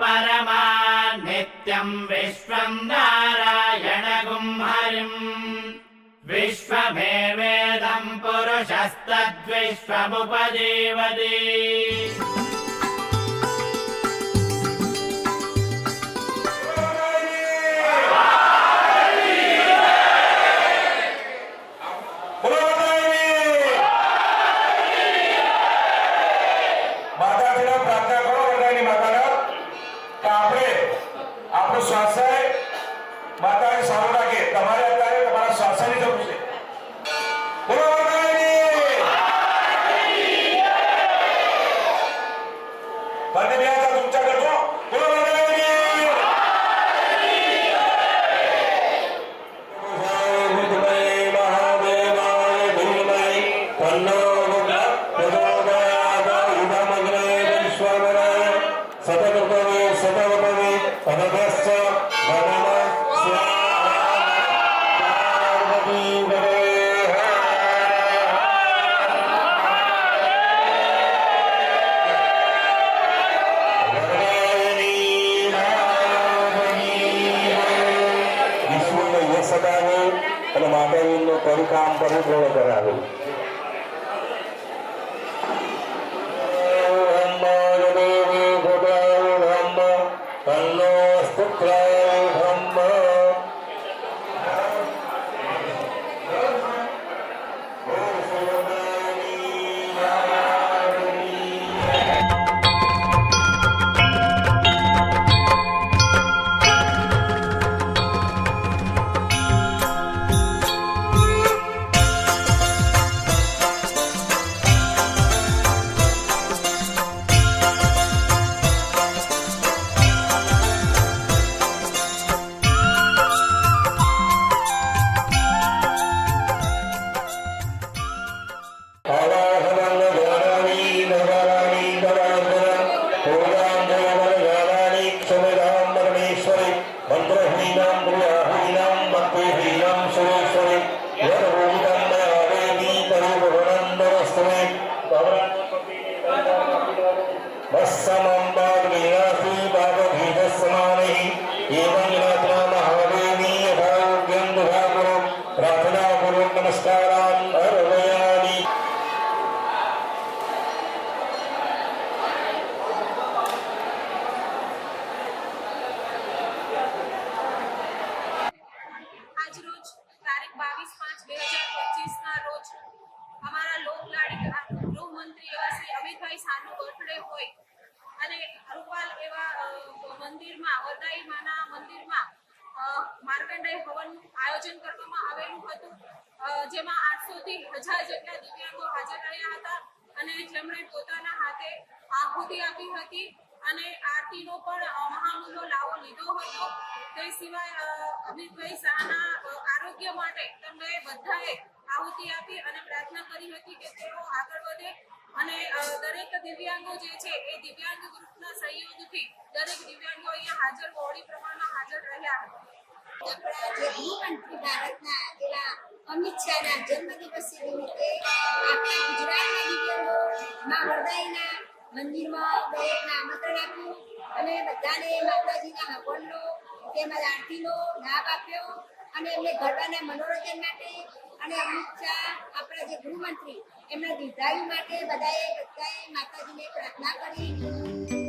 परमान् नित्यम् विश्वम् नारायणगुम् हरिम् विश्वमेवेदम् पुरुषस्तद्विश्वमुपजीवति હતી અને આરતીનો પણ મહામૂલ્ય લાવો લીધો હતો. તે સિવાય અમિતભાઈ શાહના આરોગ્ય માટે તમને બધાએ આહુતિ આપી અને પ્રાર્થના કરી હતી કે તેઓ આગળ વધે. અને દરેક દિવ્યાંગો જે છે, એ દિવ્યાંગ ગ્રુપના સહયોગથી દરેક દિવ્યાંગો અહીંયા હાજર બહોળી પ્રમાણમાં હાજર રહ્યા હતા. જે ગૃહમંત્રી ભારતના એવા અમિત શાહના જન્મદિવસ નિમિત્તે આપણા ગુજરાતના દિવ્યાંગોમાં વરદાયના મંદિરમાં દરેકને આપ્યું અને બધાને માતાજીના હવનનો તેમજ આરતીનો લાભ આપ્યો અને એમને ગરબાના મનોરંજન માટે અને અમિત આપણા જે ગૃહમંત્રી, એમના દીર્ઘાયુ માટે બધાએ બધાએ માતાજીને પ્રાર્થના કરી.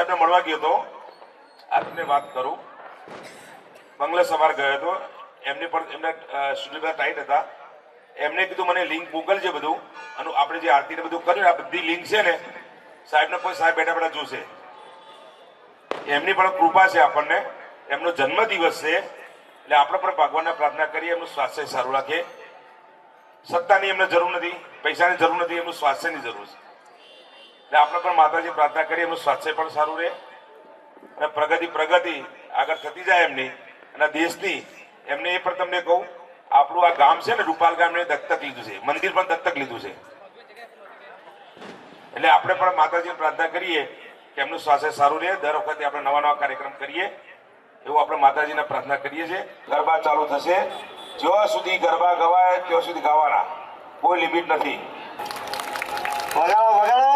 સાહેબને મળવા ગયો હતો આપને વાત કરું. બંગલે સવાર ગયો હતો. એમને પણ એમના સ્ટુડિયો ટાઈટ હતા. એમને કીધું મને લિંક મોકલજે બધું. અને આપણે જે આરતીને બધું કર્યું આ બધી લિંક છે ને, સાહેબને પણ સાહેબ બેઠા બેઠા જોશે. એમની પણ કૃપા છે આપણને. એમનો જન્મદિવસ છે. એટલે આપણે પણ ભગવાનને પ્રાર્થના કરીએ, એમનું સ્વાસ્થ્ય સારું રાખે. સત્તાની એમને જરૂર નથી, પૈસાની જરૂર નથી, એમનું સ્વાસ્થ્યની જરૂર છે. એટલે આપણે પણ માતાજી પ્રાર્થના કરીએ, એમનું સ્વાસ્થ્ય પણ સારું રહે. અને પ્રગતિ પ્રગતિ આગળ થતી જાય એમની. અને દેશની, એમને એ પણ તમને કહું, આપણું આ ગામ છે ને, રૂપાલ ગામ એને દત્તક લીધું છે. મંદિર પણ દત્તક લીધું છે. એટલે આપણે પણ માતાજીને પ્રાર્થના કરીએ કે એમનું સ્વાસ્થ્ય સારું રહે. દર વખતે આપણે નવા નવા કાર્યક્રમ કરીએ. એવું આપણે માતાજીને પ્રાર્થના કરીએ છીએ. ગરબા ચાલુ થશે. જ્યાં સુધી ગરબા ગવાય, ત્યાં સુધી ગાવાના. કોઈ લિમિટ નથી. વગાડો વગાડો.